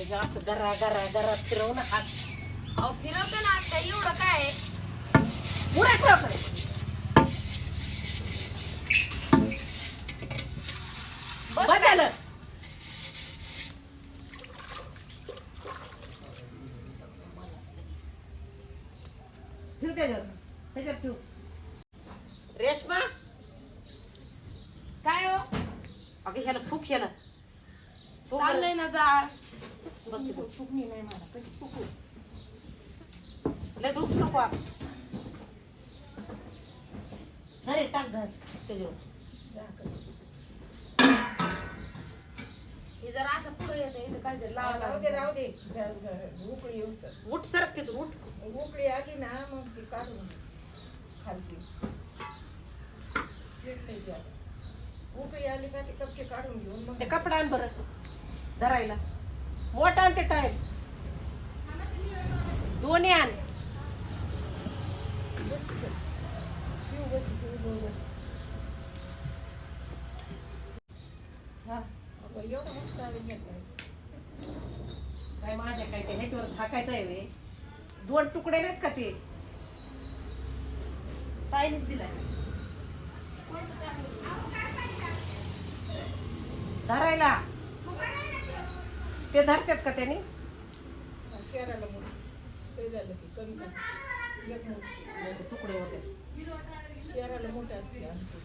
म्हणजे असं गरा गरा गरा फिरवून हात अहो फिरवते ना आता एवढं काय आहे? पुढे ठेवकडे. बस बस झालं ठेव त्याच्यावर त्याच्यात ठेव रेशमा काय हो अगं ह्याला फुक ह्याला फुक चाललंय ना जाळ बस तिथं. फुकणी नको टाक त्याच्यावर. हे जरा असं पुढे येतं इथं काय तरी राहू लावा दे राहू दे. जर- जर उकळी येऊस तर. उठ सरक तिथून उठ. उकळी आली ना मग ती काढून घे. खालची. पिठली ती आता. उकळी आली का ती कपचे काढून घेऊन मग ते कपडा आण बरं. धरायला. मोठा आण ते टायर दोन्ही आण पिऊ बस पिऊ दोन बस हा. अगं, एवढा मोठा आवाज घेतलाय. काय माझ्या काय ते ह्याच्यावर झाकायचं आहे वे? दोन तुकडे नाहीत का ते? ताईनेच दिलाय. धरायला. ते धरतात का त्याने? शहराला मग झालं की कमी कमी. एक मोठी. तुकडे होते शहराला मोठे असते आमच्या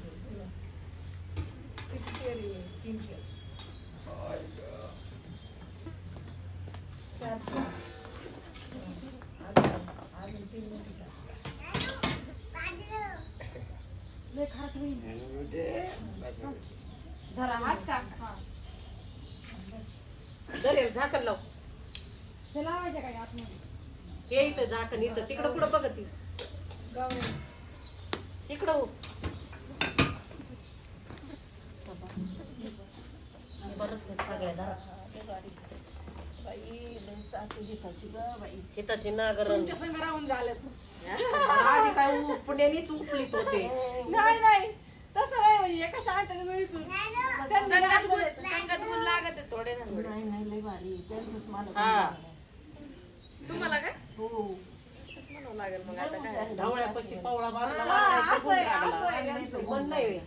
किती शेर आहे? तीन शेर. चार अजून- तीन मोठी धरा हाच का धरेल झाकण लाव हे लावायचे काय आतमध्ये हे इथं झाकण इथं. तिकडं कुठं बघत. तिकडं हो. बरंच हिताची तुमच्या संग राहून झालं. आधी काय उ- पुण्यानीच उपलीत होते. नाही नाही. तसं नाही म्हणजे एका संगत गुण संगत गुण लागत थोडे ना थोडे. नाही नाही लय भारी. त्यांचंच मला हा. तुम्हाला काय? हो. म्हणावं लागेल मग आता काय ढवळ्यापाशी पावळा. मन नाही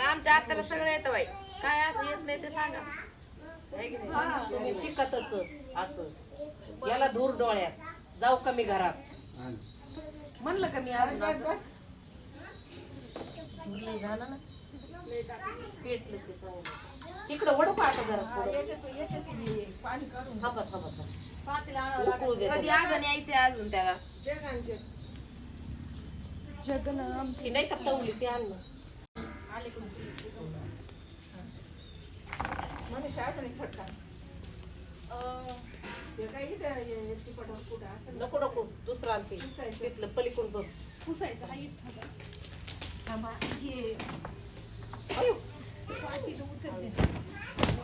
आमच्या आत्याला सगळं येतं बाई. काय असं येत नाही ते सांगा. है की नाही? तुम्ही शिकत असं असं. याला धूर डोळ्यात. जाऊ का मी घरात? म्हणलं का मी आज झालं ना? पेटलं ते चांगलं. इकडं वडू आता जरा हा, थोडं थांबा थांबा थांबा. उकळू दे कधी अजून यायचंय अजून त्याला? जगन ती नाही का तवली ती आण हे इथं हे नको नको. दुसरं आणते तिथलं पलीकडून बघ. पुसायचं हे अयो, पातेलं उचलते.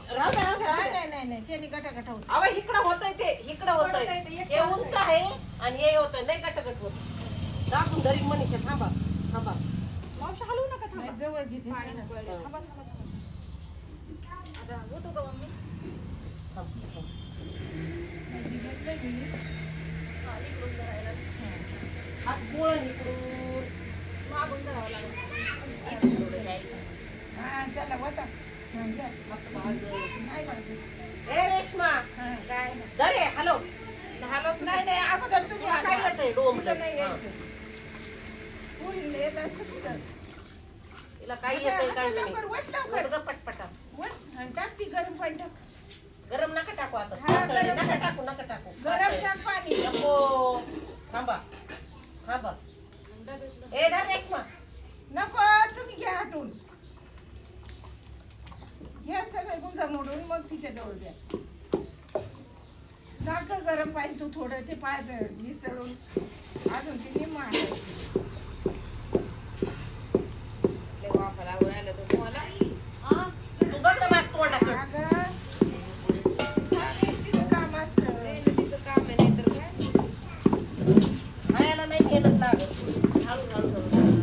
राहू दे, राहू दे, राहू नाही दे. नाही नाही नाही त्याने गटा गटा होत अहो इकडं होतंय ते इकडं होतंय. पडतंय ते, एक हे उंच आहे आणि हे होतंय नाही गटगट होत. दाखवून धरी मनीषा थांबा थांबा. मावशी हलवू नका थांबा. जवळ घेते पाणी. थांबा थांबा थांबा. आता होतो का मम्मी? थांब, थांब. हात पोळण इकडून मागून धरावं लागेल. इकडून घ्यायचं. हा चला होता. ए रेश्मा. काय धरे हॅलो हॅलो नाही नाही अगोदर तुम्ही काय? तुला नाही. पुरीला येत असतं कुठं. तिला काय येतंय काय नाही लवकर, वट लवकर. उडगं पटपटा वट, आणि टाक ती गरम पाणी टाक. गरम नका टाकू आता हा, पातळ आहे. गरम नका टाक. नका टाकू गरम. टाक पाणी नको थांबा थांबा ए धर रेश्मा नको तुम्ही घ्या हटून घ्या सगळे मोडून मग तिच्या जवळ द्या. टाक गरम पाणी तू थोडं ते पाय मिसळून. अजून ती निम्मा आणायची. लय वाफा लागून राहिला तो तुम्हाला हा? तू बघ ना बात तोंडाकडे अगं, चालेल, तिचं काम असतं. मेहनतीचं काम आहे नाहीतर काय खायला नाही मेहनत लागत हळू हळू हळू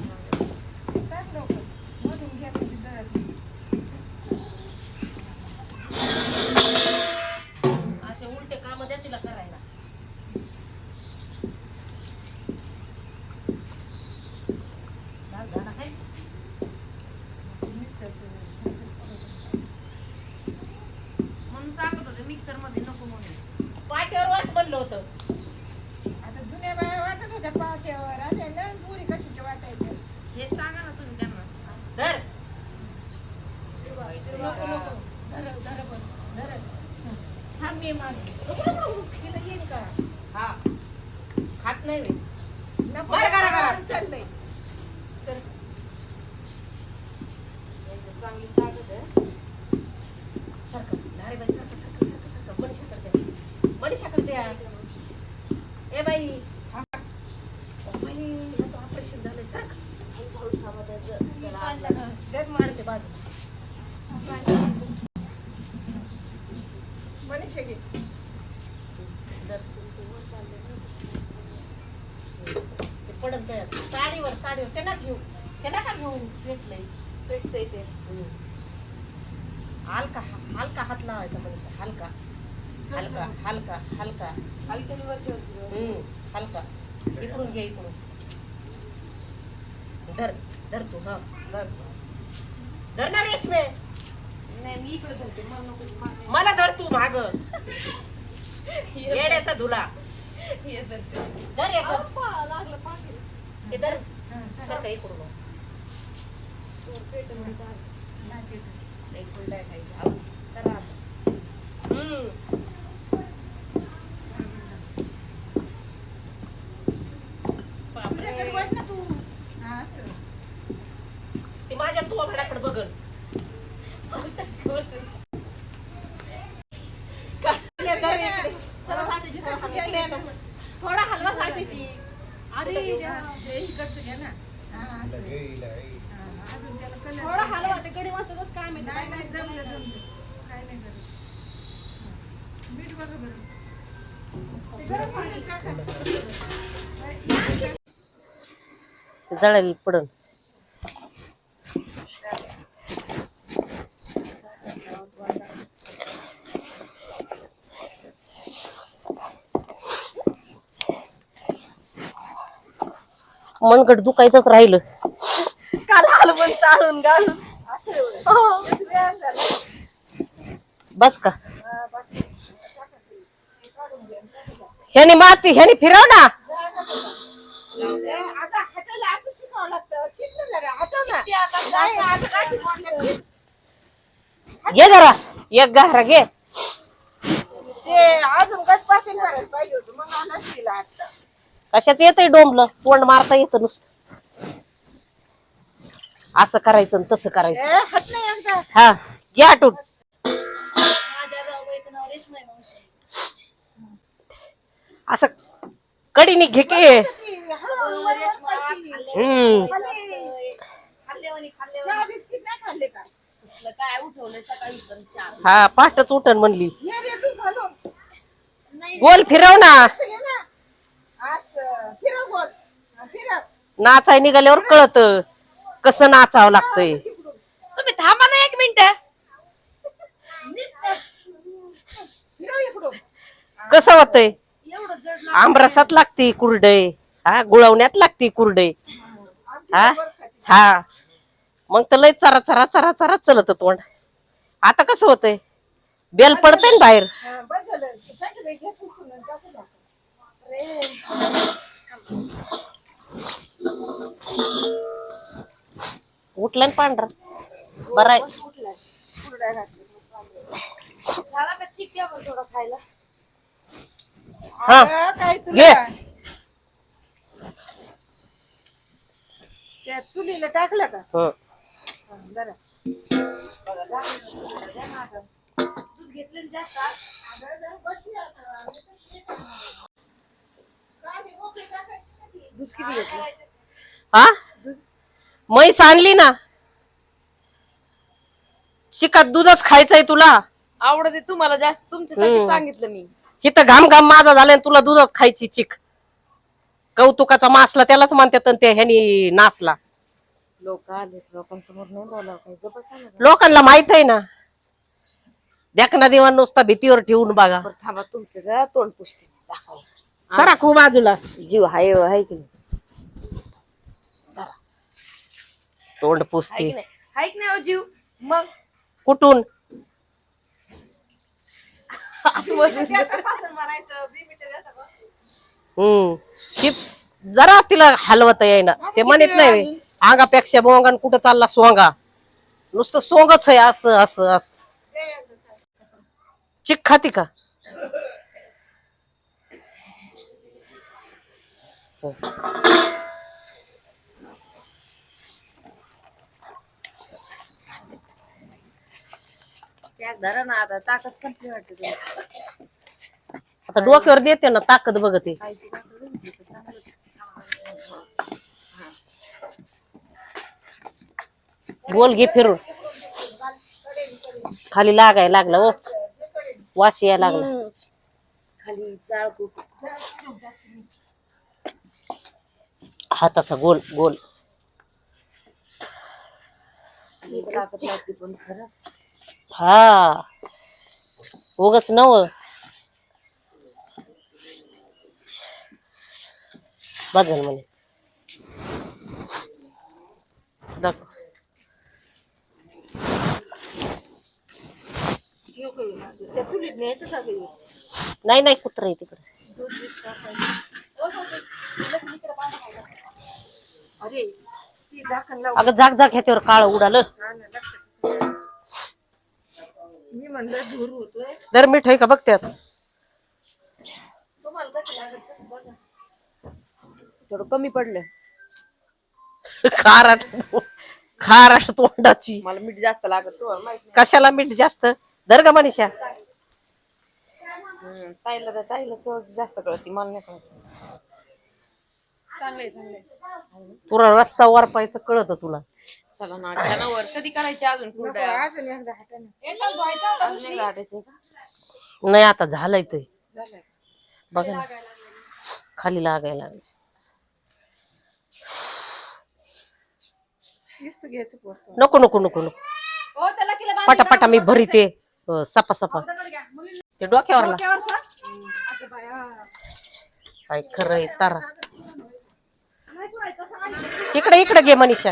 टाक लवकर. मधून घ्या म्हणजे जळत नाही. असे उलटे वाटायचं मिक्सरमध्ये नको म्हणून पाट्यावर वाट म्हणलं होतं आता जुन्या बाया वाटत होत्या पाट्यावर आता नवीन पुरी कशाच्या वाटायच्या हे सांगा ना तुम्ही त्यांना धर नको नको धर धर बरं धर हा मी मान नको नको तिला येईल का हा खात नाही मी. नको बरं, करा, करा. चाललंय चल चांगली ताकद आहे. सारखं. नारे बाई, सारखं, सारखं, सारखं, सारखं. मनीषाकडे द्या. मनीषाकडे द्या. ए बाई हा. बाई, याचं ऑपरेशन झालंय सारखं. हळूहळू थांबा त्याचं. त्याला आग लागली. देख मारते बाजू. मनीषा घे जर ते पडत नाही. साडीवर साडीवर. ते ना घेऊ. ते नका घेऊ? भेटलंय. पेटतंय ते. हलका हलका हात लावायचा मनीषा हलका. हलका हलका हलका. हलक्याने हम्म, हलका. इकडून घे इकडून. धर. धर तू हा. धर. धर ना रेशमे. नाही मी इकडे धरते. मला नको मला धर तू माग. येड्याचा धुला. हे धरते. धर याचा लागलं पाठी. हे धर सारखं इकडून पेटमध्ये टाक. एक हुरडा खायची हाऊस. करा आता. हम्म. तुझ्याकडे बघ ना तू हा असं ती माझ्या तू भाड्याकडे बघल काढले धर इकडे. चला साठीची थोडं कसं हलवा. घ्यायला ना? थोडा हलवा साठीची अरे देवा. हे इकडचं घे ना हा असं हा, अजून त्याला कलर थोडा हलवा ते कधी वाजतातच काय माहिती नाही नाही जमलं जमलं काय नाही जमलं हा. मीठ बघा बरं ते गरम पाणी टाका. जळेल पडन मनगट दुखायचंच राहिलं. काल चाळून बस का? ह्याने माती ह्याने फिरव ना ए, आता हाताला असं शिकावं लागतं. शिक ना जरा. घे एक गारा घे. कशाच येतंय डोंबलं? तोंड मारता येतं नुसतं. असं करायचं आणि तसं करायचं. हा घे आटून माझ्या जाऊबाईचं नाव रेश्मा आहे उठवलंय सकाळी पण चार हा पाठच उठन म्हणली. गोल फिरव ना. असं घे असं नाचाय निघाल्यावर कळत कसं नाचावं लागतंय. तुम्ही थांबा ना एक मिनिट. कसं होतंय. आमरसात लागती कुरडय हा गुळवण्यात लागती कुरडय हा? हा. मग तर लय चरा चरा चरा चरा चलत तोंड. आता कसं होतंय? बेल पडतंय ना बाहेर. उठलं ना पांढरा. बरं. झाला का थोडं खायला? हा. अगं, काय घे. तुला त्या चुलीला टाकलं का हं. हा, दूध घेतलं ना जास्त आज? अगं, जरा बशी आता. हे. दूध किती घेतलं हा म्हैस आणली ना शिकात दूधच खायचंय तुला आवडते तुम्हाला जास्त तुमच्यासाठी. सांगितलं मी इथं घाम घाम माझा आणि तुला दूधच खायची चिक. कौतुकाचा मासला त्यालाच म्हणतात ते ह्यानी नाचला लोक आले लोकांसमोर नाही बोलावं काही. गप्प बसा ना. लोकांना माहीत आहे ना. देखना दिवाण नुसता भीतीवर ठेवून बघा. बरं थांबा तुमचं जरा तोंड पुसते. दाखवा. सरा खूप बाजूला. जीव हाय हाय की नाही? तोंड हाय पुसते की नाही? हाय की नाही हो जीव? मग? कुठून? हम्म शिप जरा तिला हलवत येईना. ते म्हणत नाही अंगापेक्षा बोंगान कुठं चालला सोंगा? नुसतं सोंगच आहे असं असं असं. चिक खाती का? त्या धरा ना आता ताकद संपली वाटते. आता डोक्यावर देते ना ताकद बघते. बोल घे फिरून. खाली लागाय लागला ओ वास यायला लागला. खाली जाळ हा तसा गोल गोल. ताकद लागते पण खरंच. हा. उगच नव. बघ म्हणे. दाखव. नाही नाही कुत्र आहे तिकडे. अगं जाग जाग ह्याच्यावर काळ उडालं. मी म्हणलं धूर होतोय. दर मीठ आहे का? बघ त्यात तुम्हाला कसं लागत तसं बघा. थोडं कमी पडलं. खाराट खाराट तोंडाची. मला मीठ जास्त लागत तुम्हाला माहीत कशाला मीठ जास्त? दर ग मनीषा. नाही ताईला तर ताईला चव जास्त कळते मला नाही कळत. चांगलंय चांगलंय. पुरा रस्सा वरपायचं कळत तुला. चला ना जनावर कधी करायचे अजून कुरड्या? हाताने धुवायचं नाही गाठायचे का? नाही आता झालंय ते. झालं बघा ना. खाली लागायला लागलं. नुसतं घ्यायचं पोट नको नको नको नको. हो त्याला किला पटापटा मी भरीते अं, सपा सपा. ते डोक्यावरला डोक्यावर का? आता बाया. काय खरंय तारा. इकडे इकडे घे मनीषा.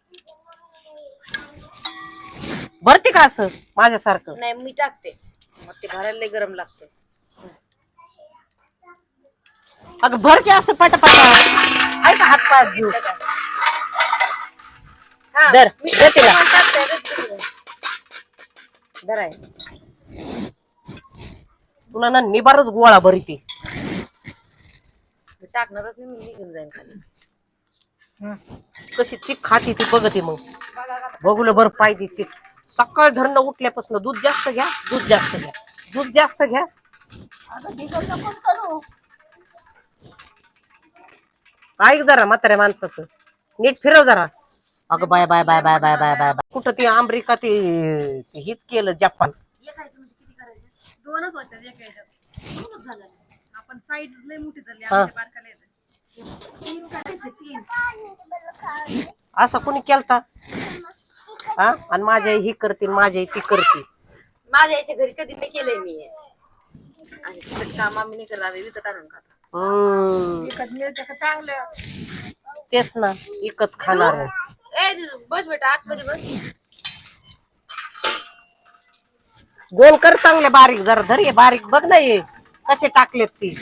भरते का असं माझ्यासारखं? नाही मी टाकते. मग ते भरायला लय गरम लागते. अगं भर की असं पटापटा. आहे का हात पाय जीव हा दर तिला. पण टाकते आहे. तुला ना निबारच गोळा भरीते मी टाकणारच नाही मी निघून जाईन खाली. कशी चिक खाती ती बघते मग. बघूला बरं पाहिजे चिक. सकाळ धरणं उठल्यापासून दूध जास्त घ्या दूध जास्त घ्या. दूध जास्त घ्या. ऐक जरा म्हाताऱ्या माणसाचं. नीट फिरव जरा. अगं bye bye bye bye bye bye bye. Bye कुठं ती अमेरिका ती हीच केलं जपान दोनच होत्या एका ह्याच्यात दोनच झाल्या आपण साईड लय मोठी झाली हा. आमच्या बारकाला येते. तीन करायचे तीन. असं कोणी केलता? हा? आणि माझ्या ही करतील माझ्या ती करतील. माझ्या याच्या घरी कधी नाही केलंय मी. आणि तिकडे काम आम्ही नाही करत आम्ही विकत आणून खातो. हम्म. विकत मिळतं का चांगलं? तेच ना इकत खाणार आहे. ए जिजू, बस बेटा आतमध्ये बस. दोन कर चांगले बारीक जरा धर ये बारीक. बघ ना ये कसे टाकलेत ती.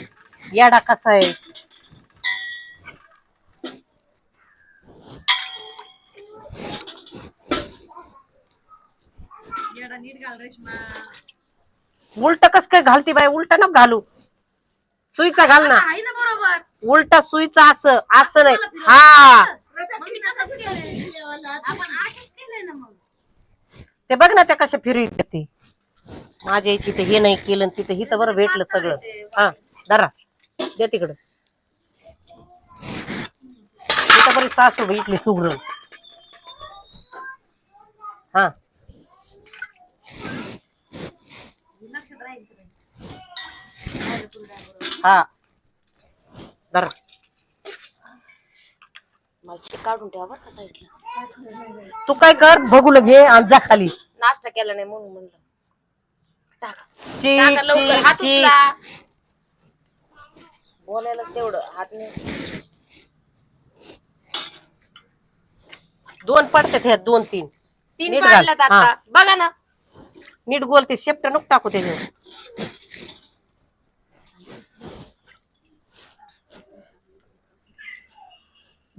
याडा कसा आहे. येडा नीट घाल रेशमा. उलट कस काय घालती बाई? उलट न घालू. सुईचा घाल ना. आहे ना बरोबर. उलट सुईचा असं असं नाही. हा. मग मी तसंच केलंय आपण असंच केलंय ना मग. ते बघ ना त्या कशा फिरवित ती. माझ्या याची ते हे नाही केलं आणि तिथे हिथं बरं भेटलं सगळं. हा धरा. दे तिकडं. तिथं बरी सासू भेटली सुगरण हा लक्षात राहील हा. धरा. काढून ठेवा बरं का साईडला तू काय कर बघू घे आणि जा खाली. नाश्ता केला नाही म्हणून म्हणलं. टाका. चीक, टाका लवकर चीक, हात चीक. उचला. बोलायला तेवढं हात नाही. दोन पडतात ह्यात दोन तीन. तीन नीट घाल. पाडल्यात आता. हा. बघा ना. नीट गोल ते शेपट नको टाकू त्याच्यावर.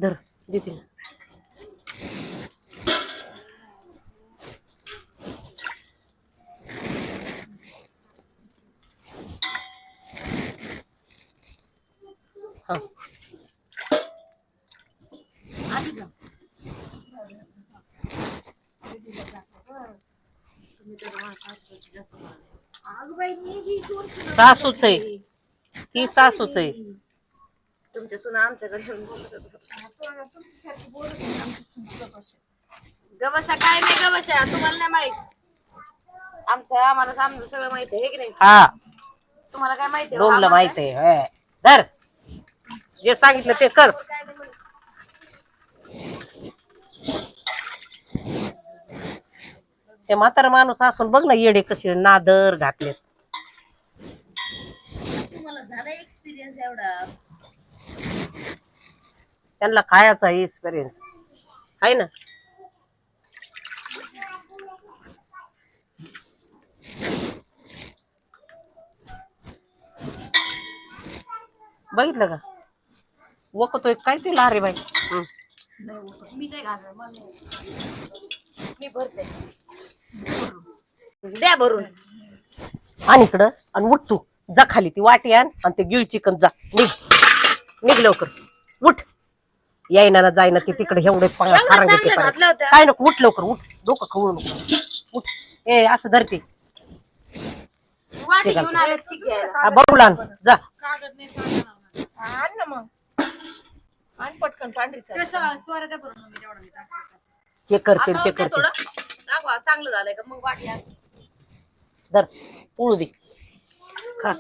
धर देते. सासूच आहे. ती सासूच आहे. तुमच्या सुना आमच्याकडे येऊन बोलत होत्या. गवशा काय नाही गवशा तुम्हाला नाही माहीत? आमच्या आम्हाला समजा सगळं माहिती आहे हे की नाही? हा. तुम्हाला काय माहिती आहे? डोमला हा, माहीत आहे. धर. जे सांगितलं ते कर. ते म्हातारा माणूस असून बघ ना येडे कसे नादर घातलेत. तुम्हाला झाला एक्सपिरियन्स एवढा? त्यांना खायचा एक्सपिरियन्स आहे ना? बघितलं का? वकतोय काय ते लारे बाई? मी मी भरते द्या भरून. आणि इकडं आणि उठ तू. जा खाली ती वाटी आण आणि ते गिळ चिकन जा. निघ. निघ लवकर. उठ. यायना ना जायना ते तिकडे एवढे. काय नको उठ लवकर उठ. डोकं खवळू नको. उठ. ए असं धरते. वाटी ते घेऊन आले चिक घ्यायला बघू आण जा. आण ना मग. आण पटकन पांढरी. हे करते ते करते चांगलं झालंय का? मग वाटी आण. धर. पोळू दे. खा.